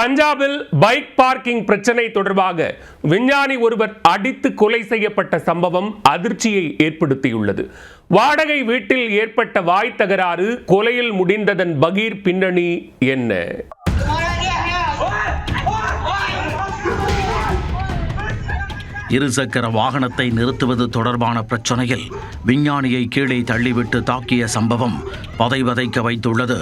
பஞ்சாபில் bike parking பிரச்சனை தொடர்பாக விஞ்ஞானி ஒருவர் அடித்து கொலை செய்யப்பட்ட சம்பவம் அதிர்ச்சியை ஏற்படுத்தியுள்ளது. வாடகை வீட்டில் ஏற்பட்ட வாய் தகராறு கொலையில் முடிந்ததன் பகீர் பின்னணி என்ன? இருசக்கர வாகனத்தை நிறுத்துவது தொடர்பான பிரச்சனையில் விஞ்ஞானியை கீழே தள்ளிவிட்டு தாக்கிய சம்பவம் பதைவதைக்க வைத்துள்ளது.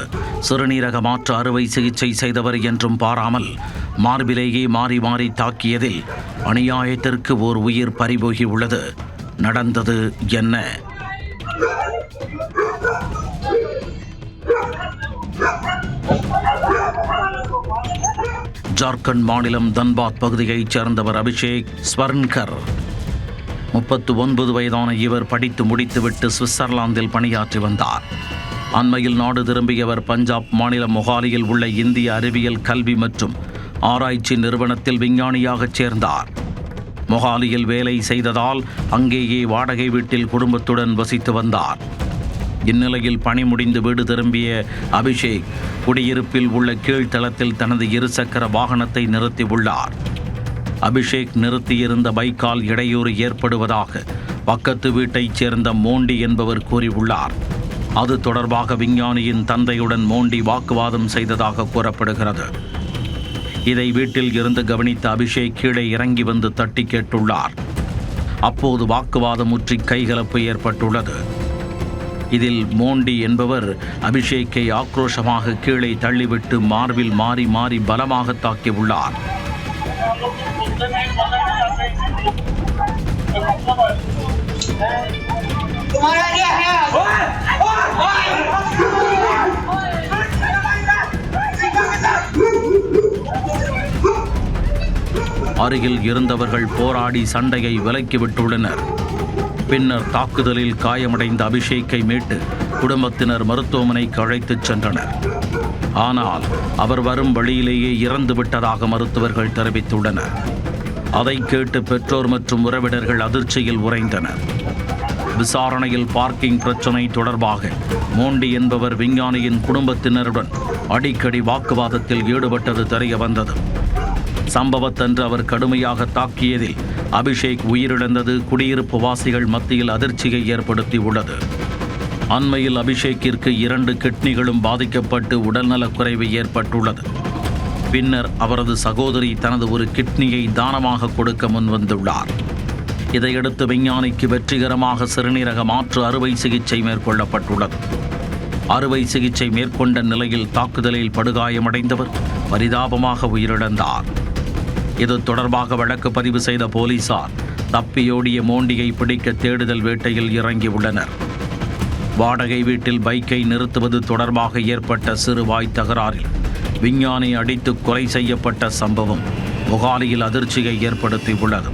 சிறுநீரக மாற்று அறுவை சிகிச்சை செய்தவர் என்றும் பாராமல் மார்பிலேயே மாறி மாறி தாக்கியதில் அநியாயத்திற்கு ஓர் உயிர் பறிபோகியுள்ளது. நடந்தது என்ன? ஜார்க்கண்ட் மாநிலம் தன்பாத் பகுதியைச் சேர்ந்தவர் அபிஷேக் ஸ்வர்ன்கர். முப்பத்து ஒன்பது வயதான இவர் படித்து முடித்துவிட்டு சுவிட்சர்லாந்தில் பணியாற்றி வந்தார். அண்மையில் நாடு திரும்பியவர் பஞ்சாப் மாநிலம் மொஹாலியில் உள்ள இந்திய அறிவியல் கல்வி மற்றும் ஆராய்ச்சி நிறுவனத்தில் விஞ்ஞானியாகச் சேர்ந்தார். மொஹாலியில் வேலை செய்ததால் அங்கேயே வாடகை வீட்டில் குடும்பத்துடன் வசித்து வந்தார். இந்நிலையில் பணி முடிந்து வீடு திரும்பிய அபிஷேக் குடியிருப்பில் உள்ள கீழ்த்தளத்தில் தனது இருசக்கர வாகனத்தை நிறுத்தியுள்ளார் அபிஷேக் நிறுத்தியிருந்த பைக்கால் இடையூறு ஏற்படுவதாக பக்கத்து வீட்டைச் சேர்ந்த மோண்டி என்பவர் கூறியுள்ளார். அது தொடர்பாக விஞ்ஞானியின் தந்தையுடன் மோண்டி வாக்குவாதம் செய்ததாக கூறப்படுகிறது. இதை வீட்டில் இருந்து கவனித்த அபிஷேக் கீழே இறங்கி வந்து தட்டி கேட்டுள்ளார். அப்போது வாக்குவாதம் முற்றி கைகலப்பு ஏற்பட்டுள்ளது. இதில் மோண்டி என்பவர் அபிஷேக்கை ஆக்ரோஷமாக கீழே தள்ளிவிட்டு மார்பில் மாறி மாறி பலமாக தாக்கியுள்ளார் அருகில் இருந்தவர்கள் போராடி சண்டையை விலக்கிவிட்டுள்ளனர். பின்னர் தாக்குதலில் காயமடைந்த அபிஷேக்கை மீட்டு குடும்பத்தினர் மருத்துவமனைக்கு அழைத்துச் சென்றனர். ஆனால் அவர் வரும் வழியிலேயே இறந்து விட்டதாக மருத்துவர்கள் தெரிவித்துள்ளனர். அதை கேட்டு பெற்றோர் மற்றும் உறவினர்கள் அதிர்ச்சியில் உறைந்தனர். விசாரணையில் பார்க்கிங் பிரச்சினை தொடர்பாக மோண்டி என்பவர் விஞ்ஞானியின் குடும்பத்தினருடன் அடிக்கடி வாக்குவாதத்தில் ஈடுபட்டது தெரிய வந்தது சம்பவத்தன்று அவர் கடுமையாக தாக்கியதில் அபிஷேக் உயிரிழந்தது குடியிருப்பு வாசிகள் மத்தியில் அதிர்ச்சியை ஏற்படுத்தியுள்ளது. அண்மையில் அபிஷேக்கிற்கு இரண்டு கிட்னிகளும் பாதிக்கப்பட்டு உடல்நலக்குறைவு ஏற்பட்டுள்ளது. பின்னர் அவரது சகோதரி தனது ஒரு கிட்னியை தானமாக கொடுக்க முன்வந்துள்ளார். இதையடுத்து விஞ்ஞானிக்கு வெற்றிகரமாக சிறுநீரக மாற்று அறுவை சிகிச்சை மேற்கொள்ளப்பட்டுள்ளது. அறுவை சிகிச்சை மேற்கொண்ட நிலையில் தாக்குதலில் படுகாயமடைந்தவர் பரிதாபமாக உயிரிழந்தார். இது தொடர்பாக வழக்கு பதிவு செய்த போலீசார் தப்பியோடிய மோண்டியை பிடிக்க தேடுதல் வேட்டையில் இறங்கியுள்ளனர் வாடகை வீட்டில் பைக்கை நிறுத்துவது தொடர்பாக ஏற்பட்ட சிறுவாய் தகராறில் விஞ்ஞானி அடித்து கொலை செய்யப்பட்ட சம்பவம் முகாலியில் அதிர்ச்சியை ஏற்படுத்தியுள்ளது.